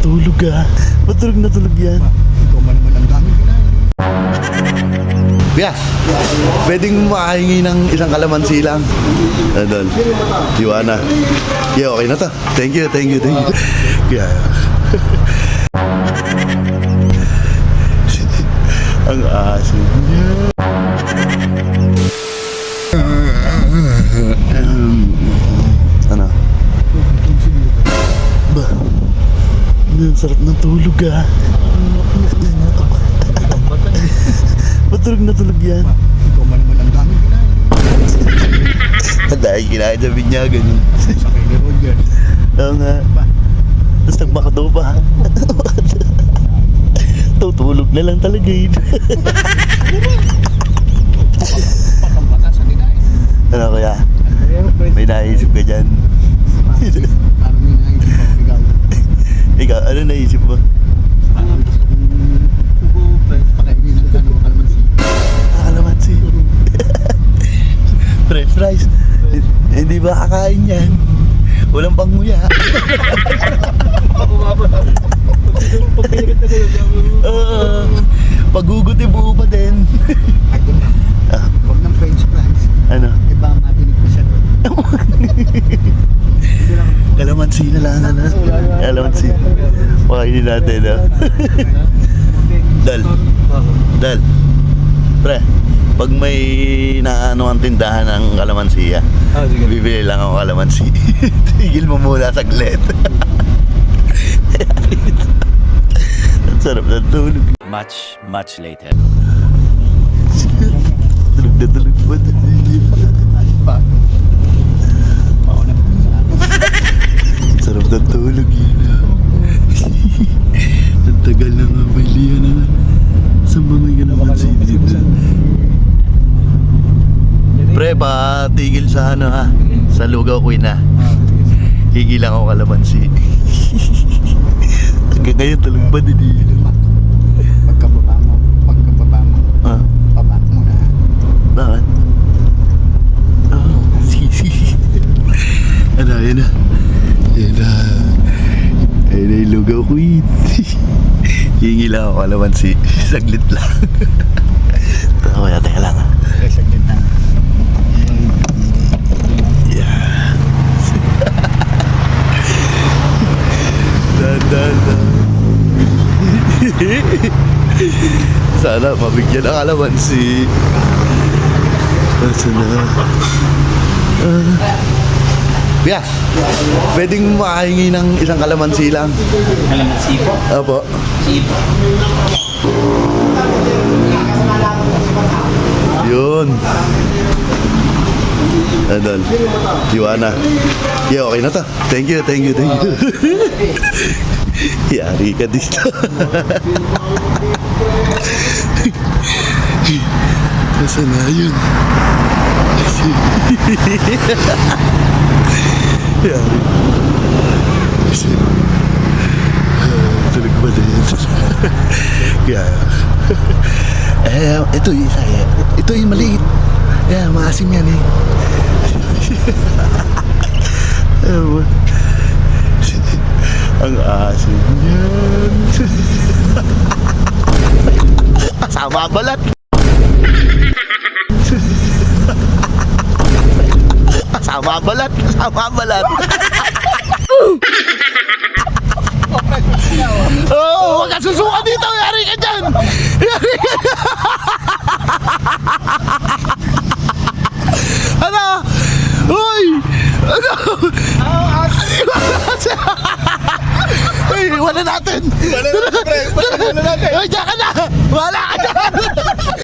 tulog ah. Matulog na tulog yan. Ikaw man naman ang dami kinain. Kuya, pwedeng makahingi ng isang kalamansi lang. Adol. Iwana. Yeah, okay na to. Thank you, thank you, thank you. Kuya. Ang asin niya. ano? Ba? Ang sarap ng tulog ah. Matulog na tulog yan. Ikaw man naman ang dami kinain. Dahil kinain sa binyagan yun. Sakay ni Roger. Oo nga. Tapos nagmakado pa. Tutulog na lang talaga yun. Patang-pata sa kinain. ano kaya? Pero friend, May naisip ka dyan. parang may naisip ako. Ikaw. Ikaw, ano naisip mo? Parang gusto kong ubo. Pakainin ng ano, kalamansi. Nakalamansi. French fries. Hindi ba kakain yan? Walang panguya. Oo. Paguguti buo pa din. Ako na. Ah. Huwag ng french fries. ano? Iba matinig pa siya. Kalamansi na lang, ano? Kalamansi. Pakainin natin, ah. Dal. Dal. Pre, pag may naano ang tindahan ng kalamansi, ah, sige. bibili lang ako kalamansi. Tigil mo muna saglit. Ang sarap ng tulog. Much, much later. Tulog na tulog pa. Pa. Pauna pa sa akin. Sarap ng tulog yun. ah. Ang tagal na nga may liya naman. Saan ba may ganun si Pre, patigil sa ano ha. Sa lugaw queen ha. Higilang ako kalamansi. Hanggang ngayon pa din eh. Pagkababa mo, pagkababa mo, Ah, baba mo na. bakit? Oh, sige, sige. Ano, yun na. Yun na. Ayun na yung lugaw queen. Hingi lang ako kalamansi. Saglit lang. Teka, teka lang ah. Saglit na. Yeah. dan, dan, dan. Sana mabigyan ang kalamansi. Nasaan na? Ah. Kuya, pwedeng makahingi ng isang kalamansi lang. Kalamansi po. Opo. Sipo. Yun. Adol. Iwana. Yeah, okay na to. Thank you, thank you, thank you. Yari ka dito. Nasaan na yun? Yari. Tulog ba din? Kaya, eh, ito yung isa eh. Ito yung maliit. Yeah, maasim yan eh. Ang asim yan. Kasama balat. Sama balat, sama balat. Oo, oh, wag susuka dito. Yari ka dyan. Yari ka dyan. ano? Uy! Ano? Uy, wala natin. Wala natin, pre. Wala natin. Uy, diyan ka na. Wala.